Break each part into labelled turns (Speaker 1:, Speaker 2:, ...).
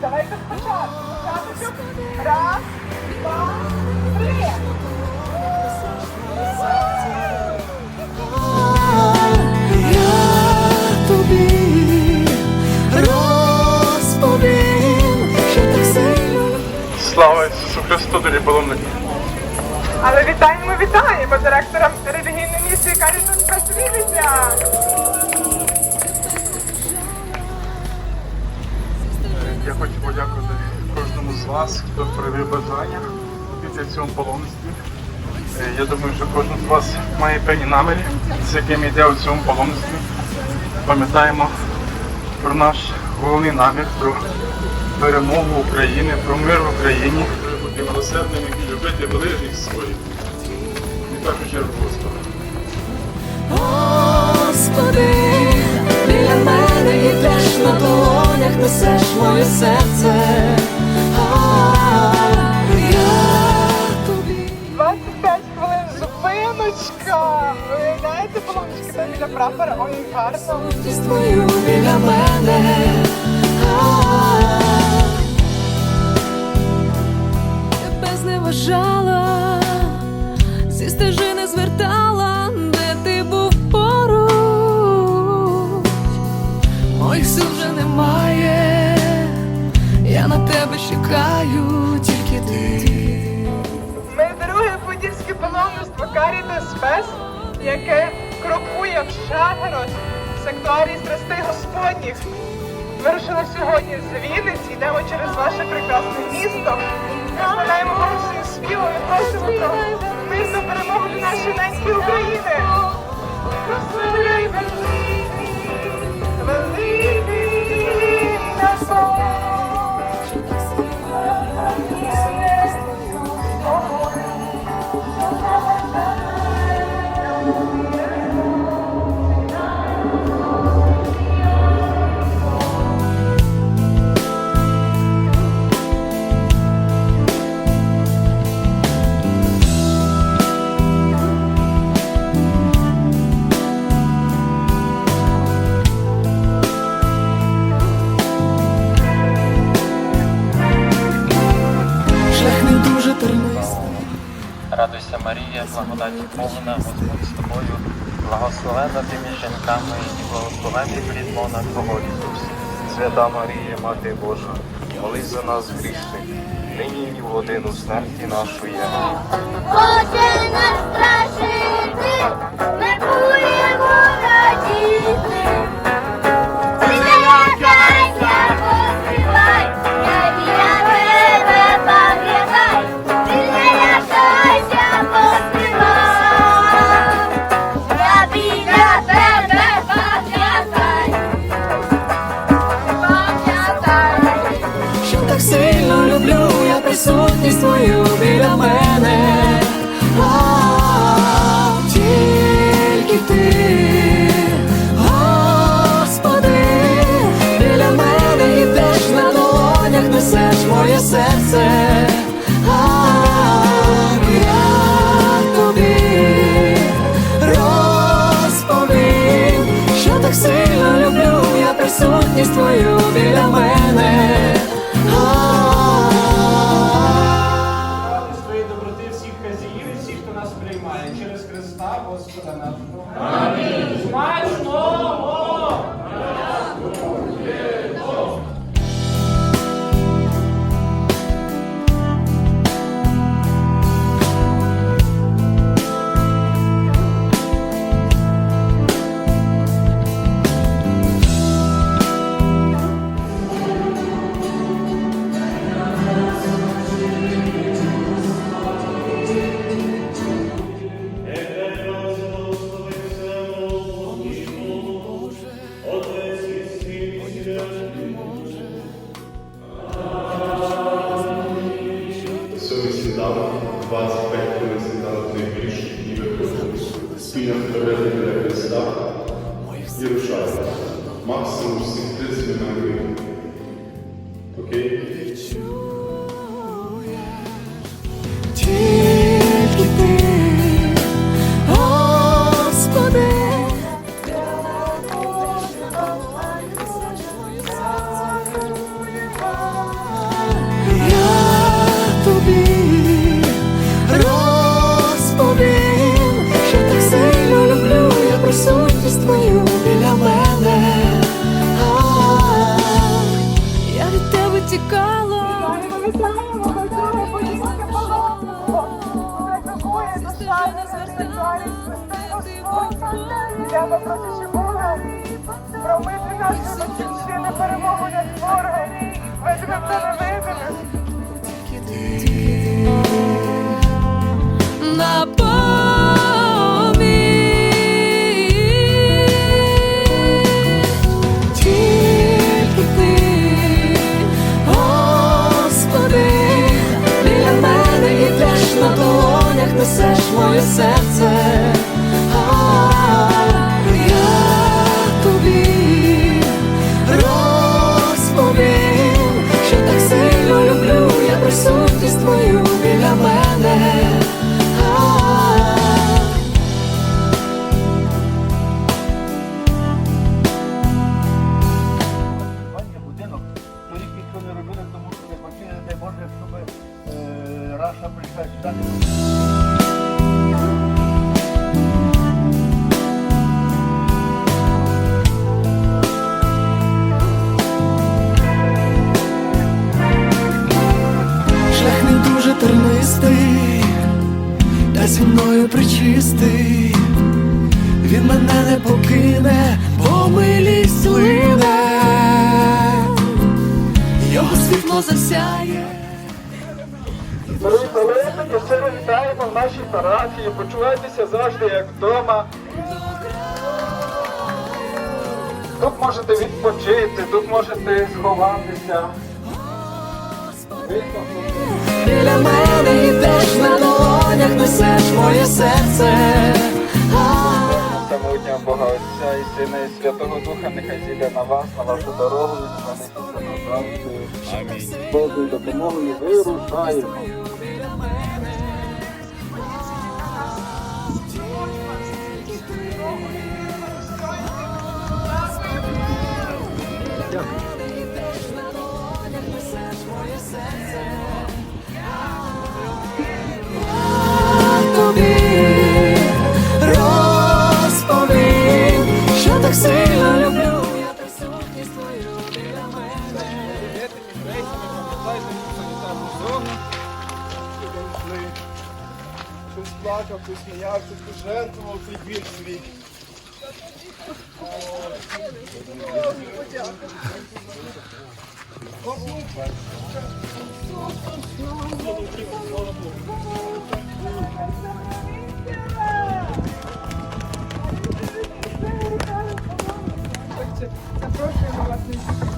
Speaker 1: давайте спочатку. Спочатку. Раз, два, три.
Speaker 2: Я тобі розповім, що так сильно
Speaker 3: Слава Ісусу Христу, дорогі паломники!
Speaker 1: Але вітаємо, вітаємо директора релігійної місії Карітас Просвітиця.
Speaker 3: Подякувати кожному з вас, хто проявив бажання після цьому паломництві. Е, Я думаю, що кожен з вас має певні наміри, з якими йде у цьому паломництві. Пам'ятаємо про наш головний намір, про перемогу України, про мир в Україні. Бути милосердними і любити ближніх своїх. І першу чергу Господа.
Speaker 2: Господи, біля мене йдеш на долонях, несеш моє серце. А, Я тобі
Speaker 1: 25 хвилин зупиночка. Виявляєте, полоночки там біля прапора, ой, гарно.
Speaker 2: Твою біля мене.
Speaker 1: Карітас яке крокує в Шагород, секторії страстей Господніх. Вирушили сьогодні з Вінниці, йдемо через ваше прекрасне місто. Виставляємо голосним співом і просимо про мирну перемогу для нашої неньки України. Прославляй великий, великий наш
Speaker 4: благодаті повна, Господь з тобою, благословена ти між жінками і благословений плід на Твого Ісус. Свята Марія, Мати Божа, молись за нас грішних, нині і в годину смерті нашої.
Speaker 5: Боже наш страшити, ми будемо радіти.
Speaker 2: Твою біля мене.
Speaker 6: Нашій парафії. Почувайтеся завжди як вдома. Тут можете відпочити, тут можете сховатися.
Speaker 2: Біля мене йдеш на долонях, несеш моє серце. А,
Speaker 6: Самотня Бога Отця і Сина і Святого Духа нехай зійде на вас, на вашу дорогу на нехай завжди. Амінь. Божою допомогою вирушаємо. Хтось плакав, хтось сміявся, хтось жертвував цей біль свій.
Speaker 7: Я весь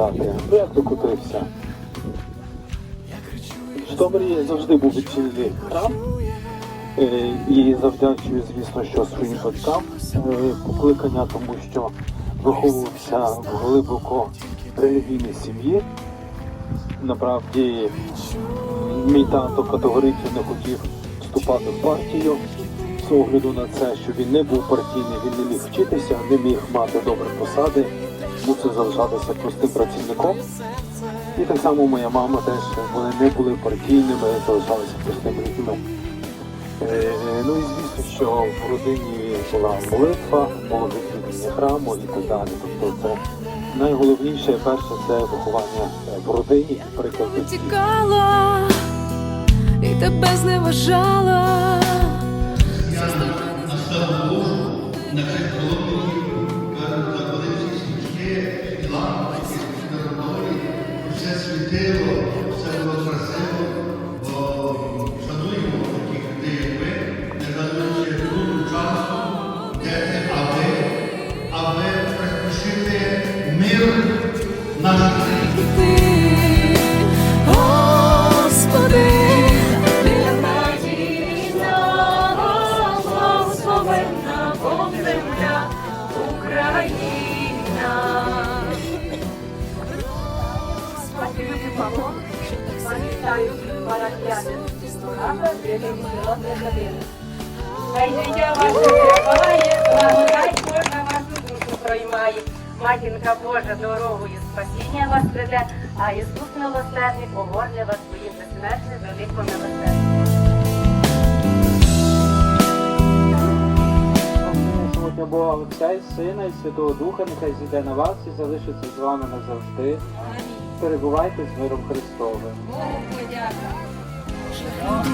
Speaker 8: Сказати, ну як докотився. Житомирі завжди був відчинений храм. Е, І завдячую, звісно, що своїм батькам е, покликання, тому що виховувався в глибоко релігійній сім'ї. Направді мій тато категорично не хотів вступати в партію з огляду на це, що він не був партійний, він не міг вчитися, не міг мати добрі посади, мусив залишатися простим працівником. І так само моя мама теж вони не були партійними, залишалися простими людьми. Е, Ну і звісно, що в родині була молитва, було відвідання храму і так далі. Тобто це найголовніше, перше, це виховання е, в родині, приклад.
Speaker 2: Тікала і тебе зневажала.
Speaker 9: все
Speaker 10: мамо. Пам'ятаю, парахляти. Наша дитина природна кабина. Хай життя ваше триває, благодать кожна вашу душу проймає. Матінка Божа дорогою спасіння вас веде, а Ісус милосердний погорне вас своїм безсмертним великим милосердям.
Speaker 6: Бога Отця і Сина і Святого Духа, нехай зійде на вас і залишиться з вами назавжди. Перебувайте з миром Христовим.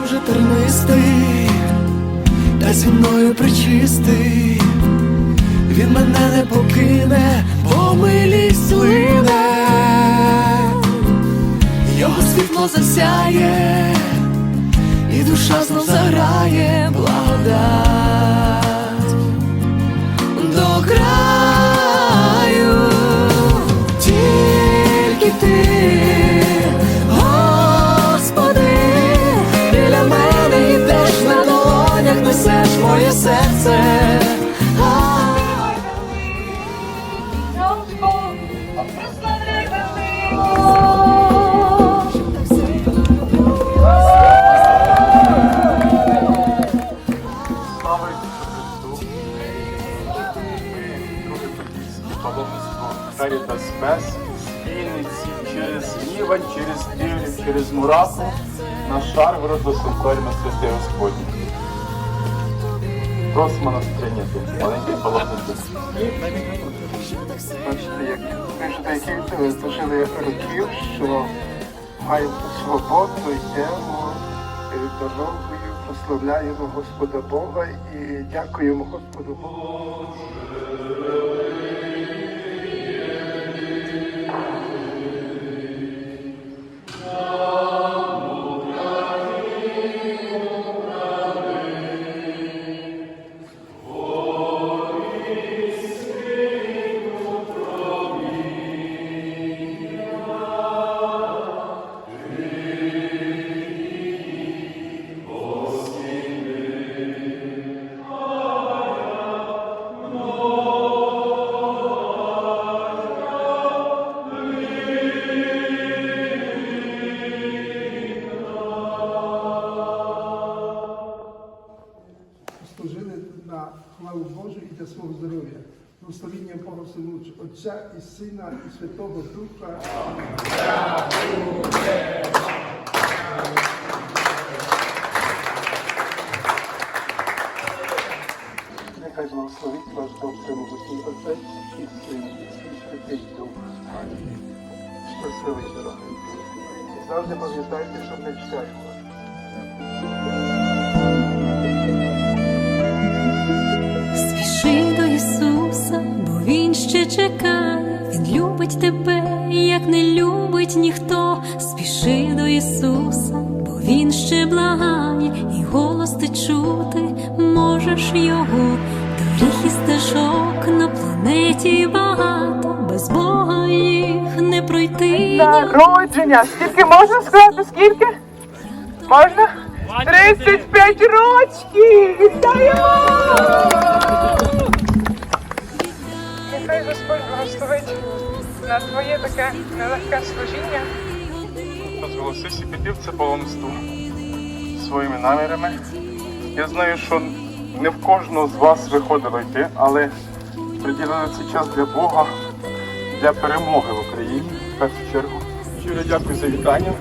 Speaker 2: дуже тернистий, та зі мною причистий, він мене не покине, бо милість лине, його світло засяє, і душа знов заграє благодать
Speaker 3: паломництво Карітас Спес з Вінниці через Нівань, через Тиврів, через Мураку на Шаргород до Санторіна Святий Господній. Просимо нас прийняти маленький паломництво.
Speaker 11: Бачите, як пишете, які ви дожили років, що маємо свободу, йдемо е, дорогою, прославляємо Господа Бога і дякуємо Господу Богу. Отця і Сина, і Святого Духа. Нехай благословить вас Бог Всемогутній Отець і Син, і Святий Дух. Щасливий дорогий. Завжди пам'ятайте, що не чекаємо
Speaker 12: ніхто. Спіши до Ісуса, бо Він ще благає, і голос ти чути можеш його. Доріг і стежок на планеті багато, без Бога їх не пройти.
Speaker 1: Народження. Скільки можна сказати? Скільки? Можна? 35 рочків! Вітаємо! Нехай Господь благословить на твоє таке нелегке служіння.
Speaker 3: Зголосився піти в це паломництво своїми намірами. Я знаю, що не в кожного з вас виходило йти, але приділили цей час для Бога, для перемоги в Україні в першу чергу. Щиро дякую за вітання.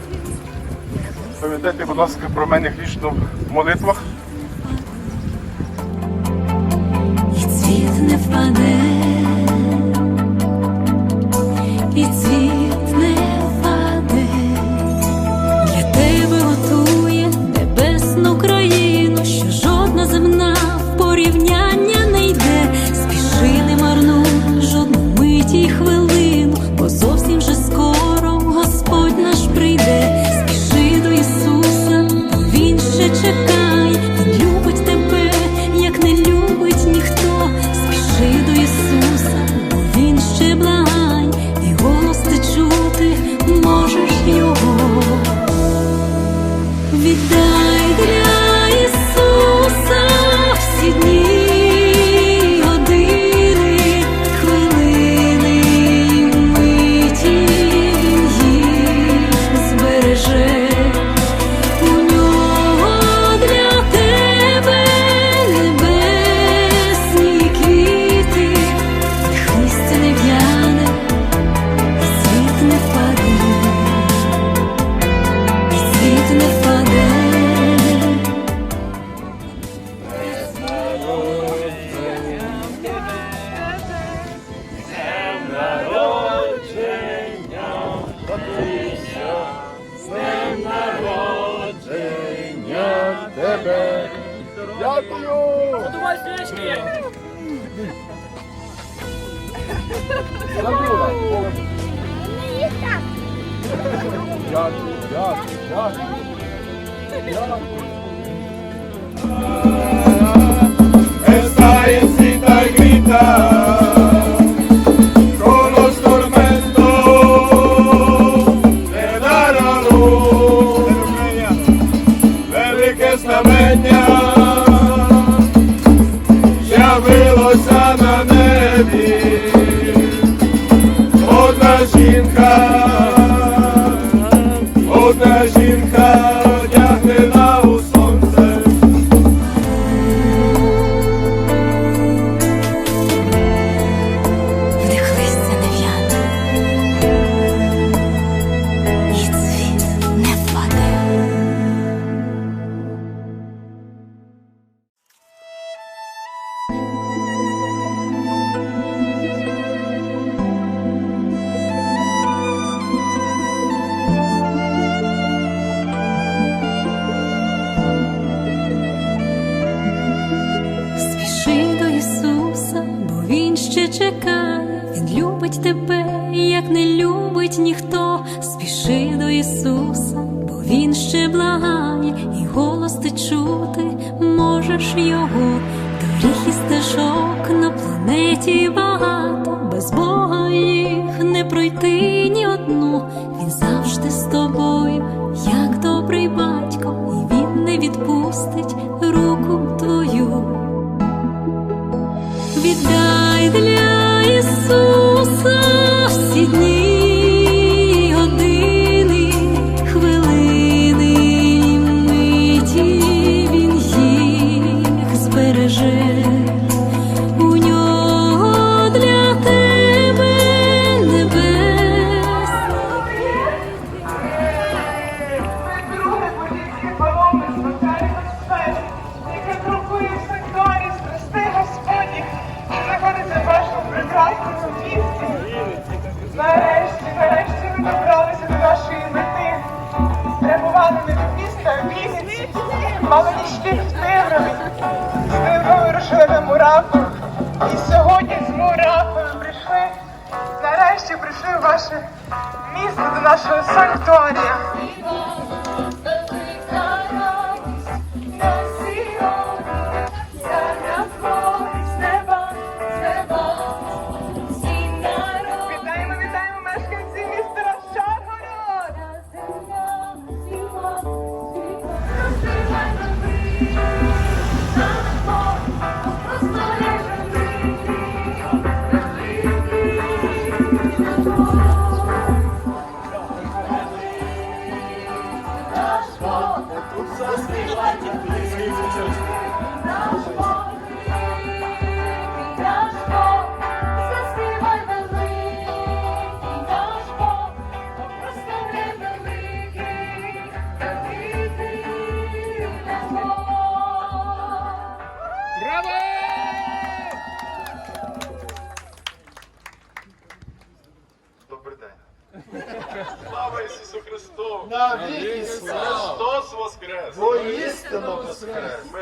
Speaker 3: Пам'ятайте, будь ласка, про мене грішно в молитвах.
Speaker 12: І цвіт не впаде, і цвіт Está jogue, jogue. E grita.
Speaker 10: Нашого санкторія.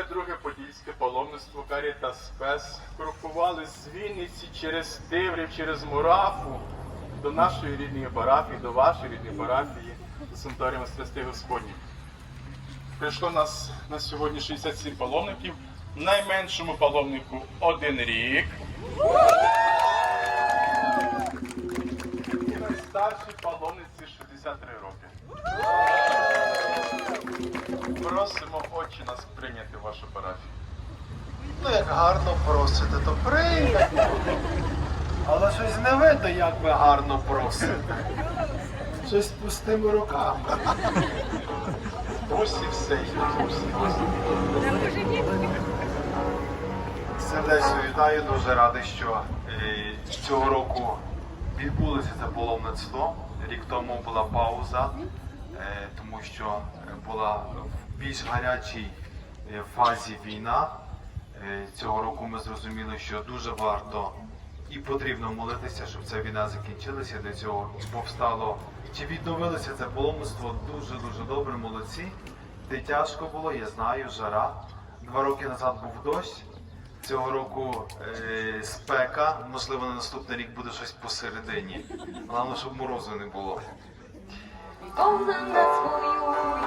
Speaker 12: Друге подільське паломництво Карітас Спес крокували з Вінниці через Тиврів, через Мурафу до нашої рідної парафії, до вашої рідної парафії, до Санторіума Страсти Господніх. Прийшло нас на сьогодні 67 паломників, найменшому паломнику один рік. І найстаршій паломниці 63 роки. Просимо очі нас прийняти в вашу парафію.
Speaker 8: Ну як гарно просите, то приймете. Але щось не видно, як ви гарно просите. Щось пустими руками.
Speaker 12: Ось і все, ось і ось.
Speaker 8: Сердечно вітаю, дуже радий, що е, цього року відбулося це паломництво. Рік тому була пауза, тому що е, була в більш гарячій е, фазі війна. Е, цього року ми зрозуміли, що дуже варто і потрібно молитися, щоб ця війна закінчилася. Для цього повстало чи відновилося це паломництво дуже дуже добре, молодці. Де тяжко було, я знаю, жара. Два роки назад був дощ.
Speaker 9: Цього року е, спека, можливо, на наступний рік буде щось посередині. Головне, щоб морозу не було.
Speaker 10: Бог за нас воює